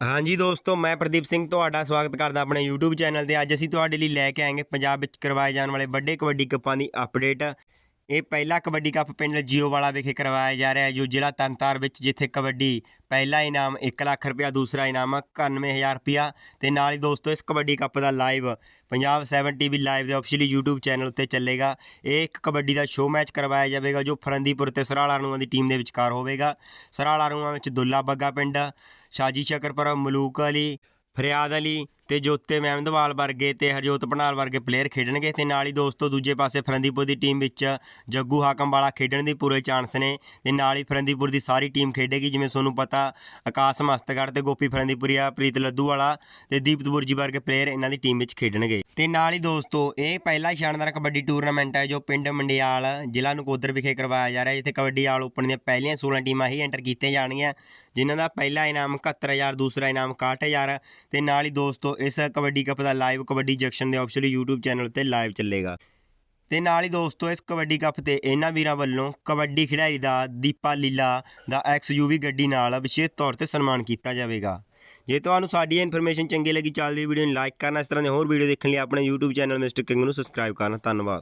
ਹਾਂਜੀ ਦੋਸਤੋ, ਮੈਂ ਪ੍ਰਦੀਪ ਸਿੰਘ ਤੁਹਾਡਾ ਸਵਾਗਤ ਕਰਦਾ ਆਪਣੇ YouTube ਚੈਨਲ ਤੇ। ਅੱਜ ਅਸੀਂ ਤੁਹਾਡੇ ਲਈ ਲੈ ਕੇ ਆਏਗੇ ਪੰਜਾਬ ਵਿੱਚ ਕਰਵਾਏ ਜਾਣ ਵਾਲੇ ਵੱਡੇ ਕਬੱਡੀ ਕੱਪਾਂ ਦੀ ਅਪਡੇਟ ਇਹ ਪਹਿਲਾ ਕਬੱਡੀ ਕੱਪ ਪਿੰਡ ਜੀਓਵਾਲਾ ਵਿਖੇ ਕਰਵਾਇਆ ਜਾ ਰਿਹਾ ਹੈ, ਜੋ ਜ਼ਿਲ੍ਹਾ ਤਰਨਤਾਰਨ ਵਿੱਚ ਜਿੱਥੇ ਕਬੱਡੀ ਪਹਿਲਾ ਇਨਾਮ 1 ਲੱਖ ਰੁਪਇਆ, ਦੂਸਰਾ ਇਨਾਮ 91000 ਰੁਪਇਆ ਤੇ ਨਾਲ ਹੀ ਦੋਸਤੋ ਇਸ ਕਬੱਡੀ ਕੱਪ ਦਾ ਲਾਈਵ ਪੰਜਾਬ 7 ਟੀਵੀ ਲਾਈਵ ਦੇ ਆਫੀਸ਼ੀਅਲੀ YouTube ਚੈਨਲ ਉੱਤੇ ਚੱਲੇਗਾ। ਇਹ ਇੱਕ ਕਬੱਡੀ ਦਾ ਸ਼ੋਅ ਮੈਚ ਕਰਵਾਇਆ ਜਾਵੇਗਾ, ਜੋ ਫਰੰਦੀਪੁਰ ਤੇ ਸਰਾਲਾ ਨੂੰਆਂ ਦੀ ਟੀਮ ਦੇ ਵਿਚਕਾਰ ਹੋਵੇਗਾ। ਸਰਾਲਾ ਨੂੰਆਂ ਵਿੱਚ ਦੁੱਲਾ ਬੱਗਾ ਪਿੰਡ, ਸ਼ਾਜੀ ਸ਼ਕਰਪੁਰ, ਮਲੂਕ ਅਲੀ, ਫਰਿਆਦ ਅਲੀ ਤੇ ਜੋਤੇ ਮਹਿਮਦਵਾਲ ਵਰਗੇ ਤੇ ਹਰਜੋਤ ਪਨਾਲ ਵਰਗੇ ਪਲੇਅਰ ਖੇਡਣਗੇ ਤੇ ਨਾਲ ਹੀ ਦੋਸਤੋ ਦੂਜੇ ਪਾਸੇ ਫਰੰਦੀਪੁਰ ਦੀ ਟੀਮ ਵਿੱਚ ਜੱਗੂ ਹਾਕਮ ਵਾਲਾ ਖੇਡਣ ਦੀ ਪੂਰੇ ਚਾਂਸ ਨੇ ਤੇ ਨਾਲ ਹੀ ਫਰੰਦੀਪੁਰ ਦੀ ਸਾਰੀ ਟੀਮ ਖੇਡੇਗੀ, ਜਿਵੇਂ ਤੁਹਾਨੂੰ ਪਤਾ ਆਕਾਸ਼ ਮਸਤਗੜ ਤੇ ਗੋਪੀ ਫਰੰਦੀਪੁਰੀਆ, ਪ੍ਰੀਤ ਲੱਦੂ ਵਾਲਾ ਤੇ ਦੀਪਤ ਬੁਰਜੀ ਵਰਗੇ ਪਲੇਅਰ ਇਹਨਾਂ ਦੀ ਟੀਮ ਵਿੱਚ ਖੇਡਣਗੇ। ਤੇ ਨਾਲ ਹੀ ਦੋਸਤੋ ਇਹ ਪਹਿਲਾ ਸ਼ਾਨਦਾਰ ਕਬੱਡੀ ਟੂਰਨਾਮੈਂਟ ਹੈ ਜੋ ਪਿੰਡ ਮੰਡਿਆਲ ਜ਼ਿਲ੍ਹਾ ਨਕੋਦਰ ਵਿਖੇ ਕਰਵਾਇਆ ਜਾ ਰਿਹਾ ਹੈ, ਜਿੱਥੇ ਕਬੱਡੀ ਆਲ ਓਪਨ ਦੀਆਂ ਪਹਿਲੀਆਂ 16 ਟੀਮਾਂ ਹੀ ਐਂਟਰ ਕੀਤੀਆਂ ਜਾਣਗੀਆਂ, ਜਿਨ੍ਹਾਂ ਦਾ ਪਹਿਲਾ ਇਨਾਮ 71000 ਦੂਸਰਾ ਇਨਾਮ 61000 ਤੇ ਨਾਲ ਹੀ ਦੋਸਤੋ ਇਸ ਕਬੱਡੀ ਕੱਪ ਦਾ ਲਾਈਵ ਕਬੱਡੀ ਜੰਕਸ਼ਨ ਦੇ ਆਫੀਸ਼ੀਅਲੀ YouTube ਚੈਨਲ ਤੇ ਲਾਈਵ ਚੱਲੇਗਾ। ਤੇ ਨਾਲ ਹੀ ਦੋਸਤੋ, ਇਸ ਕਬੱਡੀ ਕੱਪ ਤੇ ਇਹਨਾਂ ਵੀਰਾਂ ਵੱਲੋਂ ਕਬੱਡੀ ਖਿਡਾਰੀ ਦਾ ਦੀਪਾ ਲੀਲਾ ਦਾ ਐਕਸਯੂਵੀ ਗੱਡੀ ਨਾਲ ਵਿਸ਼ੇਸ਼ ਤੌਰ ਤੇ ਸਨਮਾਨ ਕੀਤਾ ਜਾਵੇਗਾ। ਜੇ ਤੁਹਾਨੂੰ ਸਾਡੀ ਇਨਫੋਰਮੇਸ਼ਨ ਚੰਗੀ ਲੱਗੀ ਚੱਲਦੀ ਵੀਡੀਓ ਨੂੰ ਲਾਈਕ ਕਰਨਾ। ਇਸ ਤਰ੍ਹਾਂ ਦੇ ਹੋਰ ਵੀਡੀਓ ਦੇਖਣ ਲਈ ਆਪਣੇ YouTube ਚੈਨਲ ਮਿਸਟਰ ਕਿੰਗ ਨੂੰ ਸਬਸਕ੍ਰਾਈਬ ਕਰਨਾ। ਧੰਨਵਾਦ।